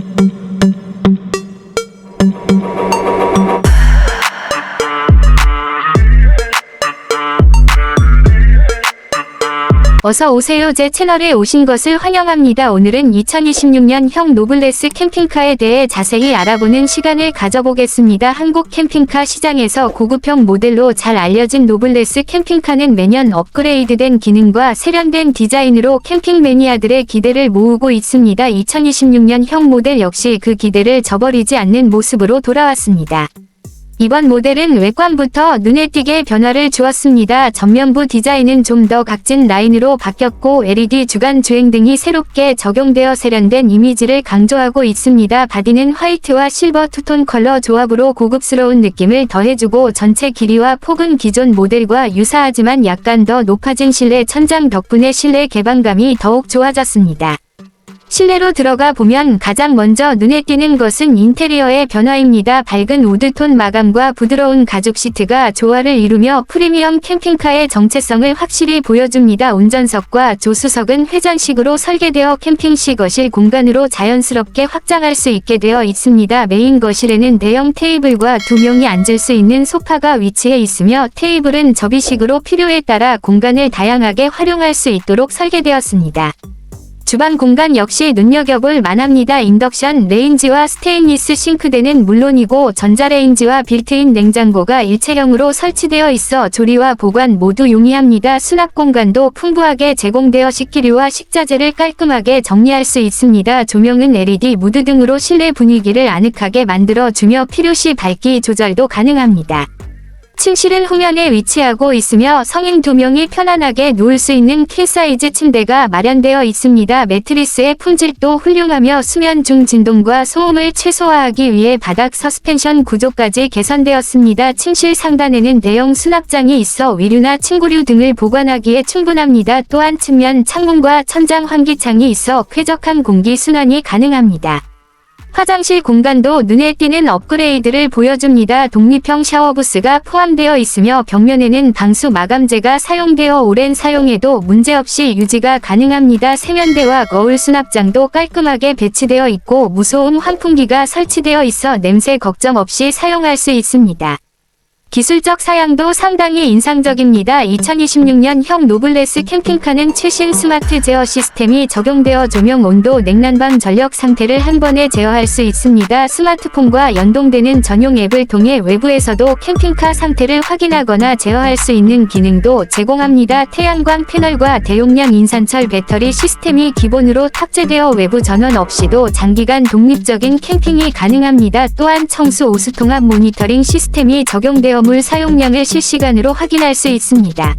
thank you. 어서 오세요. 제 채널에 오신 것을 환영합니다. 오늘은 2026년 형 노블레스 캠핑카에 대해 자세히 알아보는 시간을 가져보겠습니다. 한국 캠핑카 시장에서 고급형 모델로 잘 알려진 노블레스 캠핑카는 매년 업그레이드된 기능과 세련된 디자인으로 캠핑 매니아들의 기대를 모으고 있습니다. 2026년 형 모델 역시 그 기대를 저버리지 않는 모습으로 돌아왔습니다. 이번 모델은 외관부터 눈에 띄게 변화를 주었습니다. 전면부 디자인은 좀 더 각진 라인으로 바뀌었고 LED 주간 주행 등이 새롭게 적용되어 세련된 이미지를 강조하고 있습니다. 바디는 화이트와 실버 투톤 컬러 조합으로 고급스러운 느낌을 더해주고 전체 길이와 폭은 기존 모델과 유사하지만 약간 더 높아진 실내 천장 덕분에 실내 개방감이 더욱 좋아졌습니다. 실내로 들어가 보면 가장 먼저 눈에 띄는 것은 인테리어의 변화입니다. 밝은 우드톤 마감과 부드러운 가죽 시트가 조화를 이루며 프리미엄 캠핑카의 정체성을 확실히 보여줍니다. 운전석과 조수석은 회전식으로 설계되어 캠핑시 거실 공간으로 자연스럽게 확장할 수 있게 되어 있습니다. 메인 거실에는 대형 테이블과 두 명이 앉을 수 있는 소파가 위치해 있으며 테이블은 접이식으로 필요에 따라 공간을 다양하게 활용할 수 있도록 설계되었습니다. 주방 공간 역시 눈여겨볼 만합니다. 인덕션 레인지와 스테인리스 싱크대는 물론이고 전자레인지와 빌트인 냉장고가 일체형으로 설치되어 있어 조리와 보관 모두 용이합니다. 수납 공간도 풍부하게 제공되어 식기류와 식자재를 깔끔하게 정리할 수 있습니다. 조명은 LED 무드 등으로 실내 분위기를 아늑하게 만들어주며 필요시 밝기 조절도 가능합니다. 침실은 후면에 위치하고 있으며 성인 두 명이 편안하게 누울 수 있는 킬 사이즈 침대가 마련되어 있습니다. 매트리스의 품질도 훌륭하며 수면 중 진동과 소음을 최소화하기 위해 바닥 서스펜션 구조까지 개선되었습니다. 침실 상단에는 대형 수납장이 있어 위류나 침구류 등을 보관하기에 충분합니다. 또한 측면 창문과 천장 환기창이 있어 쾌적한 공기 순환이 가능합니다. 화장실 공간도 눈에 띄는 업그레이드를 보여줍니다. 독립형 샤워부스가 포함되어 있으며 벽면에는 방수 마감재가 사용되어 오랜 사용에도 문제없이 유지가 가능합니다. 세면대와 거울 수납장도 깔끔하게 배치되어 있고 무소음 환풍기가 설치되어 있어 냄새 걱정 없이 사용할 수 있습니다. 기술적 사양도 상당히 인상적입니다. 2026년 형 노블레스 캠핑카는 최신 스마트 제어 시스템이 적용되어 조명 온도 냉난방 전력 상태를 한 번에 제어할 수 있습니다. 스마트폰과 연동되는 전용 앱을 통해 외부에서도 캠핑카 상태를 확인하거나 제어할 수 있는 기능도 제공합니다. 태양광 패널과 대용량 인산철 배터리 시스템이 기본으로 탑재되어 외부 전원 없이도 장기간 독립적인 캠핑이 가능합니다. 또한 청수 오수통합 모니터링 시스템이 적용되어 물 사용량을 실시간으로 확인할 수 있습니다.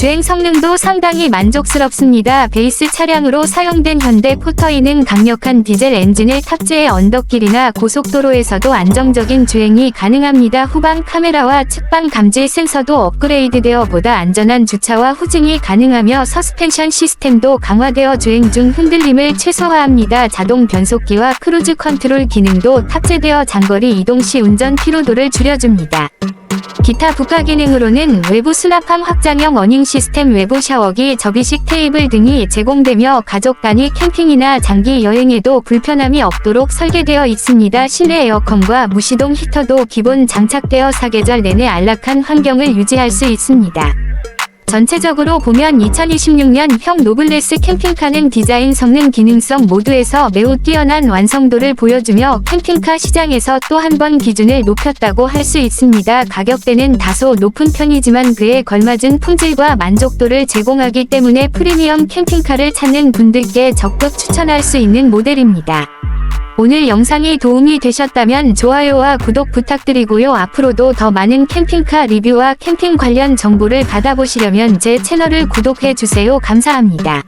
주행 성능도 상당히 만족스럽습니다. 베이스 차량으로 사용된 현대 포터이는 강력한 디젤 엔진을 탑재해 언덕길이나 고속도로에서도 안정적인 주행이 가능합니다. 후방 카메라와 측방 감지 센서도 업그레이드되어 보다 안전한 주차와 후진이 가능하며 서스펜션 시스템도 강화되어 주행 중 흔들림을 최소화합니다. 자동 변속기와 크루즈 컨트롤 기능도 탑재되어 장거리 이동 시 운전 피로도를 줄여줍니다. 기타 부가 기능으로는 외부 수납함 확장형 어닝 시스템 외부 샤워기, 접이식 테이블 등이 제공되며 가족 단위 캠핑이나 장기 여행에도 불편함이 없도록 설계되어 있습니다. 실내 에어컨과 무시동 히터도 기본 장착되어 사계절 내내 안락한 환경을 유지할 수 있습니다. 전체적으로 보면 2026년 형 노블레스 캠핑카는 디자인 성능 기능성 모두에서 매우 뛰어난 완성도를 보여주며 캠핑카 시장에서 또 한 번 기준을 높였다고 할 수 있습니다. 가격대는 다소 높은 편이지만 그에 걸맞은 품질과 만족도를 제공하기 때문에 프리미엄 캠핑카를 찾는 분들께 적극 추천할 수 있는 모델입니다. 오늘 영상이 도움이 되셨다면 좋아요와 구독 부탁드리고요. 앞으로도 더 많은 캠핑카 리뷰와 캠핑 관련 정보를 받아보시려면 제 채널을 구독해 주세요. 감사합니다.